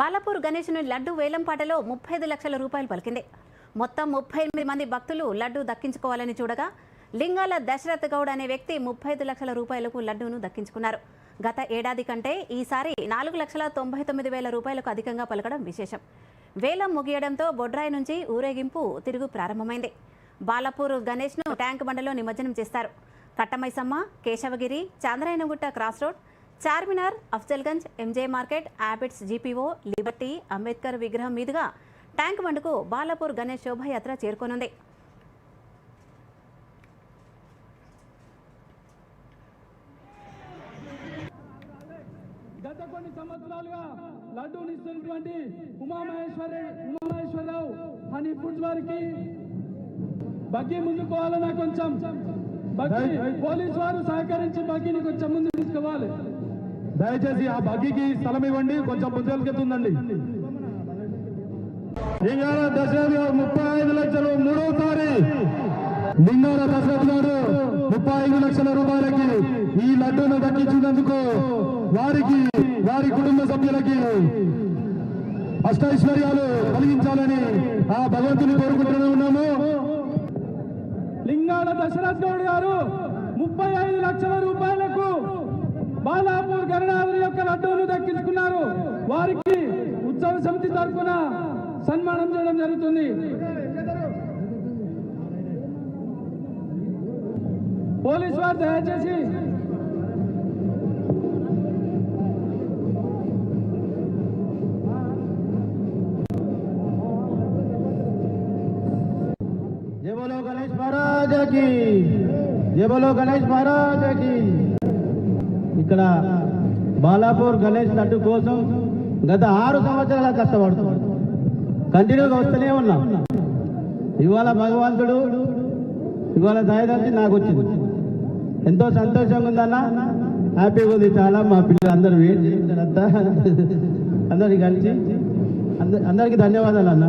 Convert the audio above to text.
బాలాపూర్ గణేష్ను లడ్డు వేలంపాటలో ముప్పై ఐదు లక్షల రూపాయలు పలికింది. మొత్తం ముప్పై ఎనిమిది మంది భక్తులు లడ్డు దక్కించుకోవాలని చూడగా లింగాల దశరథ్ గౌడ్ అనే వ్యక్తి ముప్పై ఐదు లక్షల రూపాయలకు లడ్డూను దక్కించుకున్నారు. గత ఏడాది కంటే ఈసారి నాలుగు లక్షల తొంభై తొమ్మిది వేల రూపాయలకు అధికంగా పలకడం విశేషం. వేలం ముగియడంతో బొడ్రాయి నుంచి ఊరేగింపు తిరుగు ప్రారంభమైంది. బాలాపూర్ గణేష్ను ట్యాంక్ బండలో నిమజ్జనం చేస్తారు. Katta Maisamma Keshavagiri Chandrayangutta cross road Charminar Afzalgunj M J market యాబిట్స్ GPO Liberty Ambedkar విగ్రహం మీదుగా ట్యాంక్ బండ్కు బాలాపూర్ గణేష్ శోభాయాత్ర చేరుకోనుంది. గత కొన్ని సంవత్సరాలుగా లడ్డూని ఇస్తున్నటువంటి ఉమామహేశ్వర ఉమామహేశ్వరరావు హనీ ఫుడ్స్ వారికి బగ్గి ముందుకోవాలన్నా కొంచెం బగ్గి పోలీసు వారు సహకరించి బగ్గిని కొంచెం ముందు తీసుకోవాలి దయచేసి ఆ బగ్గికి స్థలం ఇవ్వండి. కొంచెం ముందరికెత్తుందండి లింగాల దశరథ్ గారు ముప్పై ఐదు లక్షలు మూడోసారి లింగాల దశరథ్ గారు ముప్పై ఐదు లక్షల రూపాయలకి ఈ లడ్డూను దక్కించినందుకు వారికి వారి కుటుంబ సభ్యులకి అష్టైశ్వర్యాలు కలిగించాలని ఆ భగవంతుని కోరుకుంటూనే ఉన్నాము. లింగాల దశరథ్ గౌడ్ గారు ముప్పై ఐదు లక్షల రూపాయలకు బాలాపూర్ గరుడాద్రి యొక్క దక్కించుకున్నారు. వారికి ఉత్సవ సమితి తరఫున సన్మానం చేయడం జరుగుతుంది. పోలీసు వారు దయచేసి జయ బోలో గణేష్ మహారాజ్కి జయ బోలో గణేష్ మహారాజ్కి ఇక్కడ బాలాపూర్ గణేష్ లడ్డు కోసం గత ఆరు సంవత్సరాల కష్టపడుతున్నాం కంటిన్యూగా వస్తూనే ఉన్నాం. ఇవాళ భగవంతుడు ఇవాళ దయదర్శి నాకు వచ్చింది. ఎంతో సంతోషంగా ఉందన్న? హ్యాపీగా ఉంది చాలా. మా పిల్లలు అందరూ వెయిట్ అందరికి కలిసి? అందరికీ ధన్యవాదాలు అన్న.